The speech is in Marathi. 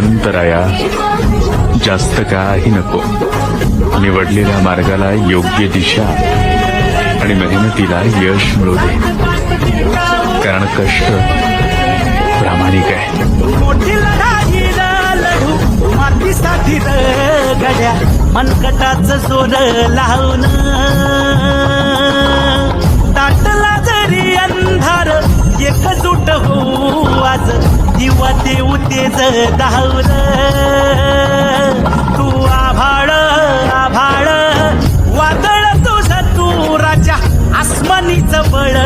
अंतराया जास्त काही नको. निवडलेल्या मार्गाला योग्य दिशा आणि मेहनतीला यश मिळू दे. कारण कष्ट प्रामाणिक आहे. मोठी सोनं मनकटाच लावून. दाटला जरी अंधार एकजूट हो देऊ तेज धावून तू आभाळ आभाळ. वादळ तुझ तू राजा आसमानीच बळ.